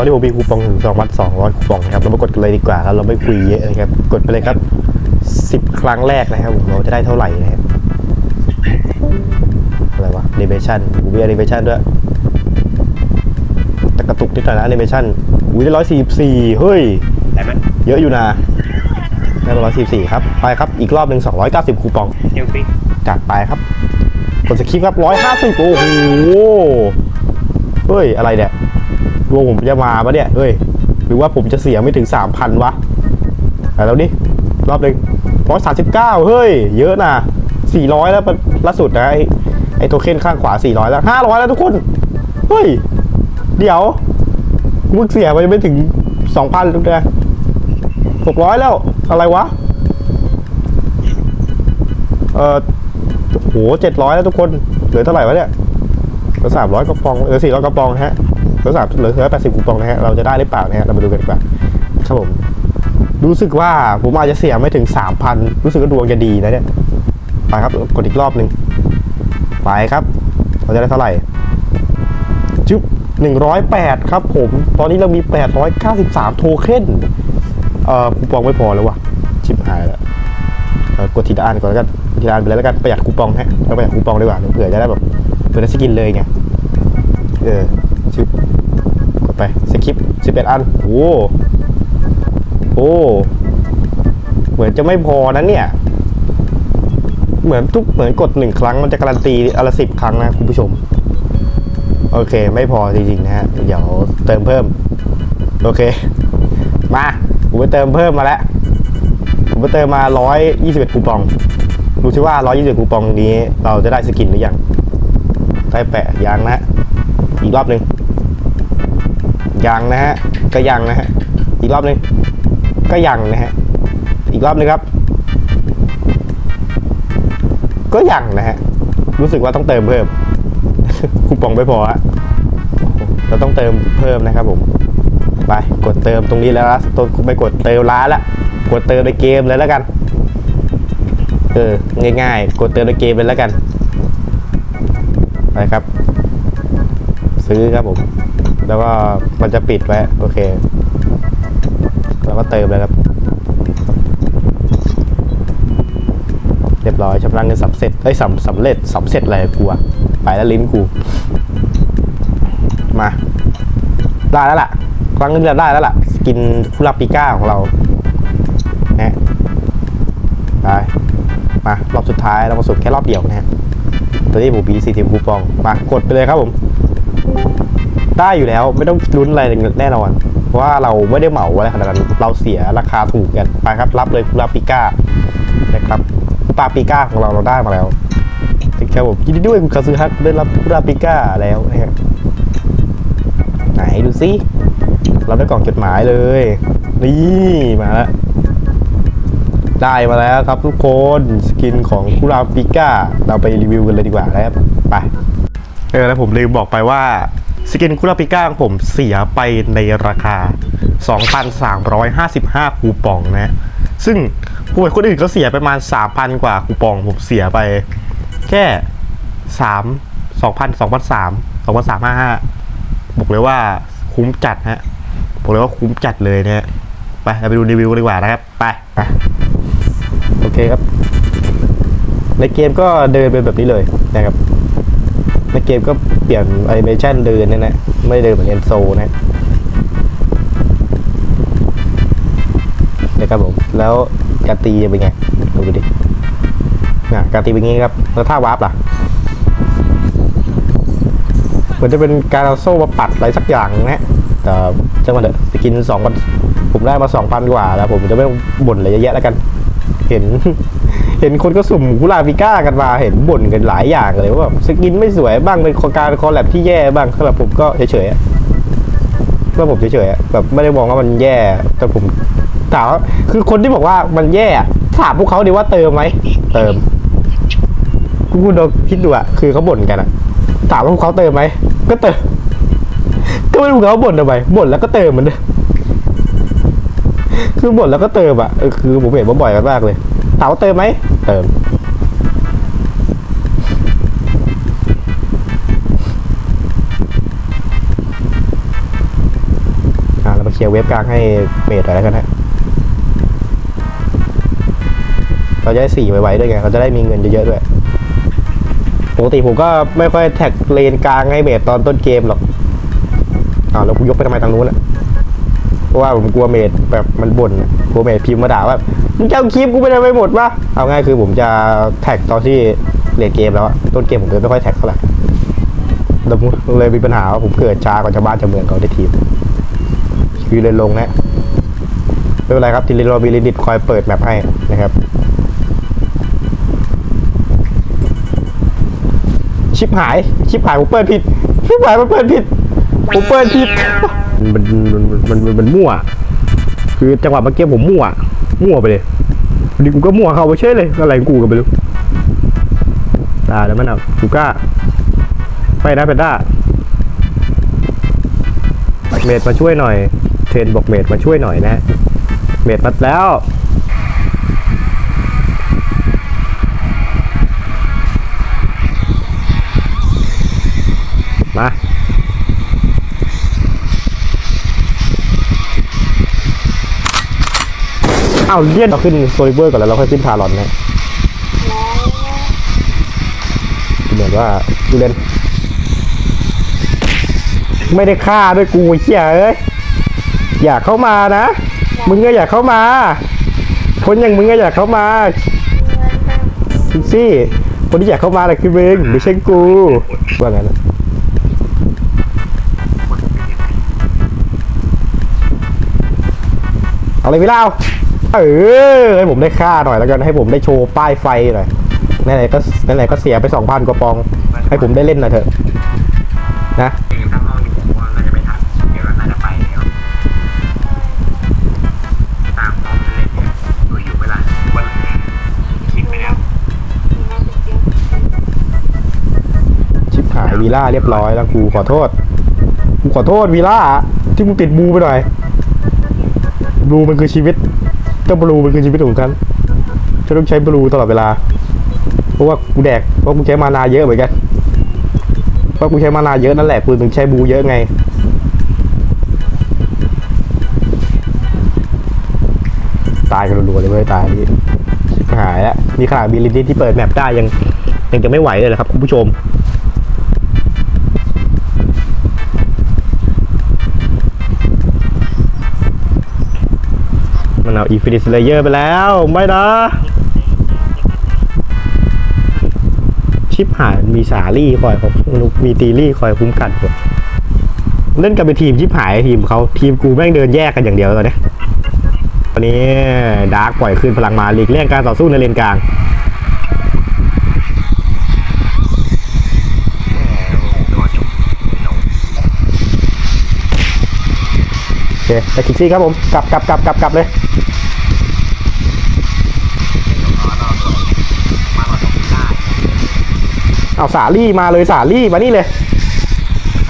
อนนี้ผมมีคูปองถึง2,200 คูปองนะครับ เรามากดกันเลยดีกว่าครับเราไม่คุยเยอะนะครับ กดไปเลยครับ 10 ครั้งแรกนะครับผมเราจะได้เท่าไหร่นะครับอะไรวะ animation กูมี animation ด้วยแต่กระตุกนิดหน่อยนะ animation อุ้ยได้144เฮ้ยได้ไหมเยอะอยู่นะได้ร้อยสี่สี่ครับ ไปครับ อีกรอบหนึ่ง290คูปองเที่ยวฟรีจัดไปครับกดสคริปต์ครับ150โอ้โหเฮ้ย อะไรเนี่ย ดวงผมจะมาปะเนี่ยเฮ้ย หรือว่าผมจะเสียไม่ถึง3,000วะไปแล้วนี่รอบหนึ่ง139เก้าเฮ้ย เยอะนะ400แล้วล่าสุดนะไอ้ไอ้โทเค็นข้างขวา400แล้ว500แล้วทุกคน เฮ้ย เดี๋ยวมึงเสียไปไม่ถึง2,000ทุกเดือน600แล้วอะไรวะ เออโหเจ็ดร้อยแล้วทุกคน เหลือเท่าไหร่วะเนี่ยเหลือสามร้อยกระปองเหลือสี่ร้อยกระปองฮะ เหลือสามเหลือเหลือแปดสิบกระปองนะฮะเราจะได้หรือเปล่านะฮะเรามาดูกันดีกว่าครับผมรู้สึกว่าผมอาจจะเสียไม่ถึงสามพันรู้สึกว่าดวงจะดีนะเนี่ยไปครับกดอีกรอบหนึ่งไปครับ เราจะได้เท่าไหร่จุ๊บหนึ่งร้อยแปดครับผม ตอนนี้เรามีแปดร้อยเก้าสิบสามโทเค็นเอ่อคูปองไม่พอแล้ววะชิบหายแล้วเออกดทีละอันก่อนแล้วกันทีละอันไปแล้วกันประหยัดคูปองฮะเราประหยัดคูปองดีกว่าเผื่อจะได้แบบเผื่อได้สกินเลยไงเออชึบ ไปสกิปสิบเอ็ดอันโอ้โอ้เหมือนจะไม่พอนะเนี่ย เหมือนทุกเหมือนกดหนึ่งครั้งมันจะการันตีอนละสิบครั้งนะคุณผู้ชม โอเค ไม่พอจริงๆนะฮะเดี๋ยวเติมเพิ่ม โอเค มาผมไปเติมเพิ่มมาแล้วผมไปเติมมา121คูปองดูซิว่า121คูปองนี้ เราจะได้สกินหรือยังได้แปะยังนะ อีกรอบหนึ่ง ยังนะฮะ ก็ยังนะฮะ อีกรอบหนึ่งก็ยังนะฮะ อีกรอบหนึงครับ ก็ยังนะฮะ รู้สึกว่าต้องเติมเพิ่ม คูปองไม่พอฮะ เราต้องเติมเพิ่มนะครับผม ไป กดเติมตรงนี้แล้วนะตัวไปกดเติมร้านละ กดเติมในเกมเลยแล้วกัน เออ ง่ายๆ กดเติมในเกมเลยแล้วกัน ไปครับ ซื้อครับผม แล้วก็มันจะปิดไว้ โอเค แล้วก็เติมเลยครับ เรียบร้อยชำระเงินสำเร็จเอ้ยสำสำเร็จสำเร็จอะไรกูอะไปแล้วลิ้นกู มา ได้แล้วล่ะครั้งนี้เราได้แล้วล่ะสกินคุราปิก้าของเรานะไปมารอบสุดท้ายเรามาสุดแค่รอบเดียวนะฮะตอนนี้ผมมี40คูปองมากดไปเลยครับผม ได้อยู่แล้ว ไม่ต้องลุ้นอะไรแน่นอน เพราะว่าเราไม่ได้เหมาอะไรขนาดนั้น เราเสียราคาถูกกันไปครับ รับเลยคุราปิก้านะครับคุราปิก้าของเราเราได้มาแล้วครับผมยินดีด้วยคุณคาซึฮักได้รับคุราปิก้าแล้วนะฮะไหนดูซิเราได้กล่องจดหมายเลย นี่มาแล้วได้มาแล้วครับทุกคนสกินของคุราปิก้าเราไปรีวิวกันเลยดีกว่านะครับไปเออแล้วผมลืมบอกไปว่า สกินคุราปิก้าของผมเสียไปในราคา 2,355 คูปองนะ ซึ่งผู้คนอื่นก็เสียไปประมาณ 3,000 กว่าคูปองผมเสียไป แค่ 3 2,000 2,300 2,355 บอกเลยว่าคุ้มจัดฮะบอกเลยว่าคุ้มจัดเลยนะฮะไปเราไปดูรีวิวดีกว่านะครับไปไปโอเคครับ ในเกมก็เดินเป็นแบบนี้เลยนะครับ ในเกมก็เปลี่ยนแอนิเมชันเดินเนี่ยนะ ไม่เดินเหมือนเอนโซนะนะครับผม แล้วการตีเป็นไงดูดิน่ะการตีเป็นไงครับ แล้วท่าวาร์ปล่ะเหมือนจะเป็นการเอาโซ่มาปัดอะไรสักอย่างนะแต่จังหวะเถอะสกินสองพันผมได้มาสองพันกว่าแล้ว ผมจะไม่บ่นอะไรเยอะแยะแล้วกัน เห็น เห็นคนก็สุ่มกุลาฟิก้ากันมาเห็นบ่นกันหลายอย่างเลยว่าแบบสกินไม่สวยบ้างเป็นการคอลแลบที่แย่บ้างสำหรับผมก็เฉยๆสำหรับผมเฉยๆแบบไม่ได้มองว่ามันแย่ แต่ผมถามว่าคือคนที่บอกว่ามันแย่ถามพวกเขาดีว่าเติมไหมเติมคุณลองคิดดูอะคือเขาบ่นกันอะถามว่าพวกเขาเติมไหมก็เติมก็ไม่รู้เขาบ่นทำไมบ่นแล้วก็เติมเหมือนเดิมคือบ่นแล้วก็เติมอะคือผมเห็นว่าบ่อยกันมากเลย ถามว่าเติมไหม เติมกลียร์เวฟกลางให้เมดหน่อยแล้วกันฮะเราจะได้สี่ไวๆด้วยไง เราจะได้มีเงินเยอะๆด้วย ปกติผมก็ไม่ค่อยแท็กเลนกลางให้เมดตอนต้นเกมหรอกอ้าวแล้วกูยกไปทำไมทางนู้นอะ เพราะว่าผมกลัวเมดแบบมันบ่นกลัวเมดพิมพ์มาด่าว่ามึงจะเอาคลิปกูไปทำไมหมดวะเอาง่ายคือผมจะแท็กตอนที่เลนเกมแล้วต้นเกมผมเลยไม่ค่อยแท็กเท่าไหร่แล้วผมเลยมีปัญหาว่าผมเกิดช้ากว่าชาวบ้านชาวเมืองเขาได้ทีมคือเลยลงนะไม่เป็นไรครับทีเลนเรามีลินิตคอยเปิดแมปให้นะครับชิปหาย ชิปหายผมเปิดผิดชิปหายมันเปิดผิดผมเปิดผิด มันมันมันมันมันมั่ว คือจังหวะเมื่อกี้ผมมั่ว มั่วไปเลยวันนี้กูก็มั่วเข้าไปเฉยเลยอะไรงกูกันไปรู้ตายแล้วมันอะกูกล้าไปนะเพนด้าเมดมาช่วยหน่อย เทรนบอกเมดมาช่วยหน่อยนะ เมดมาแล้วมา อ้าวเลียนเราขึ้นโซลิเวอร์ก่อนแล้วเราค่อยขึ้นทารอนนะเหมือนว่าดูเล่น ไม่ได้ฆ่าด้วยกูเชี่ยเอ้ยอยากเข้ามานะ มึงก็อยากเข้ามาคนอย่างมึงก็อยากเข้ามาซิกซี่คนที่อยากเข้ามาแหละคือมึงไม่ใช่กูว่าไงนนะเอาเลยพี่เล่า เออให้ผมได้ค่าหน่อยแล้วกันให้ผมได้โชว์ป้ายไฟหน่อยไหนๆก็ไหนๆก็เสียไปสองพันกว่าปอง ให้ผมได้เล่นหน่อยเถอะนะเองทั้งห้องนี่ผมว่าน่าจะไม่ทันเดี๋ยวน่าจะไปแล้วตามห้องเล่นเนี่ยอยู่อยู่เวลาวันคลิปไปแล้วชิบหายวีล่าเรียบร้อยแล้วกูขอโทษกูขอโทษวีล่าที่มึงติดบูไปหน่อยบลูมันคือชีวิตเจ้าบลูมันคือชีวิตของฉันฉันต้องใช้บลูตลอดเวลา เพราะว่ากูแดก เพราะกูใช้มานาเยอะเหมือนกัน เพราะกูใช้มานาเยอะนั่นแหละกูถึงใช้บลูเยอะไง ตายกันรัวๆเลยเว้ยตายนี่ชิบหายแล้วมีขนาดมีลินที่เปิดแมปได้ยังยังจะไม่ไหวเลยครับคุณผู้ชม มันเอาอีฟินิสเลเยอร์ไปแล้ว ไม่นะ ชิปหายมีสาลี่คอยผมมีตีลี่คอยคุ้มกันอยู่เล่นกันเป็นทีมชิปหายทีมเขาทีมกูแม่งเดินแยกกันอย่างเดียวตอนนี้ตอนนี้ดาร์กปล่อยคืนพลังมาหลีกเลี่ยงการต่อสู้ในเลนกลาง ตัวจุกลง โอเคไปคิกซี่ครับผม กลับกลับกลับกลับกลับเลยล้อรอตัวมาหลอดตรงได้เอาสาลี่มาเลยสาลี่มานี่เลย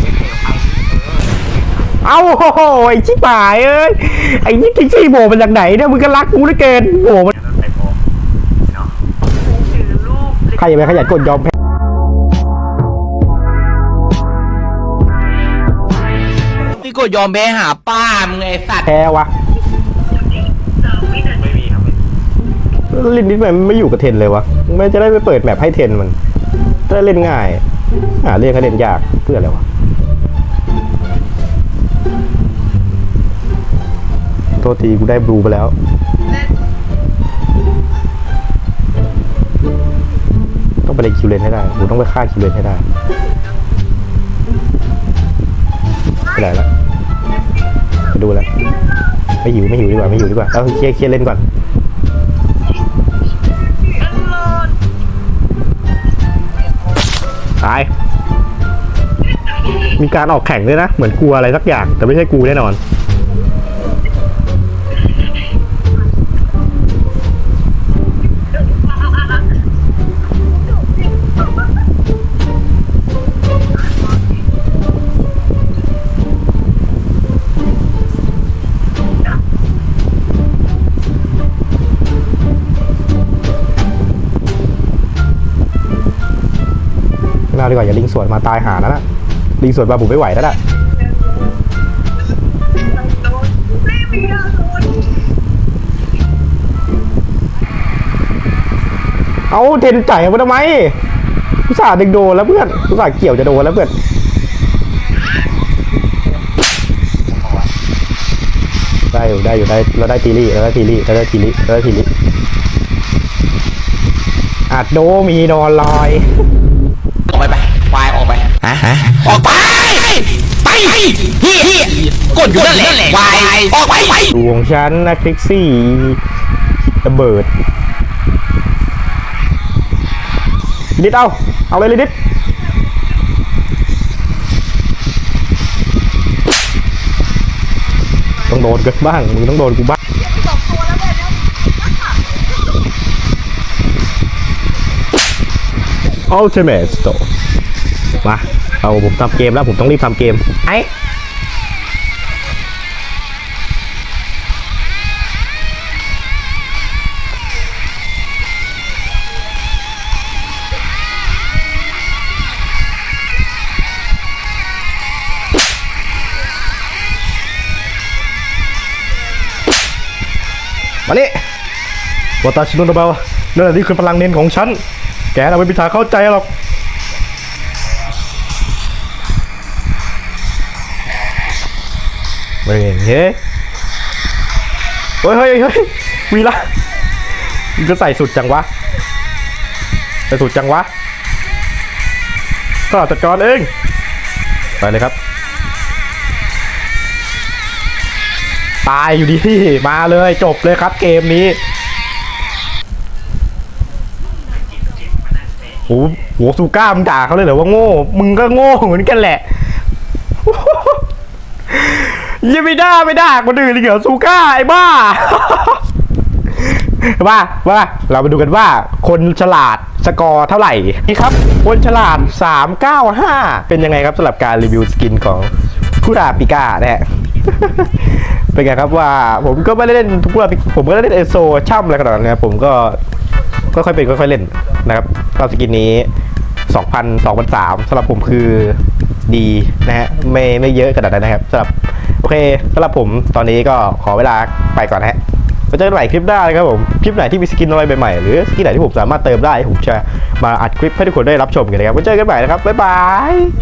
ไม่เทไปเออเอาโอ้โหไอ้ชิบหายเอ้ย ไอ้นี่คิกซี่โผล่มาจากไหนเนี่ยมึงก็รักกูเหลือเกินโผล่มาเดี๋ยวเราไปโฟมเนาะใครอย่าไปขยันกดยอมแพ้ นี่ก็ยอมแพ้หาป้ามึงไอ้สัตว์แพ้วะไม่มีครับลินนิดมันไม่อยู่กับเทนเลยวะไม่จะได้ไปเปิดแมปให้เทนมันจะได้เล่นง่ายหาเรียกให้เล่นยากเพื่ออะไรวะโทษทีกูได้บลูไปแล้ว ต้องไปเล่นคิวเลนให้ได้กูต้องไปฆ่าคิวเลนให้ได้ไปไหนละไป ดูแล้วไม่หิวไม่หิวดีกว่าไม่หิวดีกว่าเอาเคลียร์เคลียร์เล่นก่อนตายมีการออกแข่งด้วยนะ เหมือนกลัวอะไรสักอย่าง แต่ไม่ใช่กูแน่นอน ว่าอย่าลิงสวนมาตายหาแล้วนะลิงสวนมาบุไม่ไหวแล้วล่ะเอาเทนจ่ายมาทำไมผู้สาดึงโดนแล้วเพื่อนผู้สาเกี่ยวจะโดนแล้วเพื่อนได้อยู่ได้อยู่ได้เราได้ทีรี่เราได้ทีรี่เราได้ทีรี่เราได้ทีรี่อัดโดมีนอนลอยไปไป ควายออกไปฮะออกไป ไปเฮียเฮียกดอยู่นั่นแหละควายออกไปไปดวงฉันนะคลิกซี่ระเบิดลิดเอา เอาเลยลิดต้องโดนกันบ้าง มึงต้องโดนกูบ้างอัลติเมทสโต มาเอาผมทำเกมแล้วผมต้องรีบทำเกมไอ้มานี่วาตาชิโนโนบาวนั่นแหละนี่คือพลังเน้นของฉัน แกเราไม่มีทางเข้าใจหรอก เฮ้ยเฮ้ยเฮ้ยเฮ้ยเฮ้ยวีละมึงจะใส่สุดจังวะใส่สุดจังวะก็จัดการเองไปเลยครับ ตายอยู่ดีมาเลยจบเลยครับเกมนี้โอ้โหซูก้ามึงด่าเขาเลยเหรอว่าโง่ มึงก็โง่เหมือนกันแหละ ยังไม่ด่าไม่ด่าคนอื่นเลยเหรอซูก้าไอ้บ้าว่าว่าเรามาดูกันว่า คนฉลาดสกอร์เท่าไหร่นี่ครับ คนฉลาด 395 เป็นยังไงครับสำหรับการรีวิวสกินของคุราปิก้าเนะฮะเป็นไงครับว่าผมก็ไม่ได้เล่นทุกรอบผมก็ได้เล่นเอโซช่ำอะไรขนาดนั้นนะผมก็ค่อยๆเป็นค่อยๆเล่นนะครับตอนสกินนี้2,000 2,003สำหรับผมคือดีนะฮะไม่ไม่เยอะขนาดนั้นนะครับสำหรับ เคสำหรับผมตอนนี้ก็ขอเวลาไปก่อนนะฮะไว้เจอกันใหม่คลิปหน้านะครับผม คลิปไหนที่มีสกินอะไรใหม่ๆ หรือสกินไหนที่ผมสามารถเติมได้ ผมจะมาอัดคลิปให้ทุกคนได้รับชมกันนะครับไว้เจอกันใหม่นะครับ บ๊ายบาย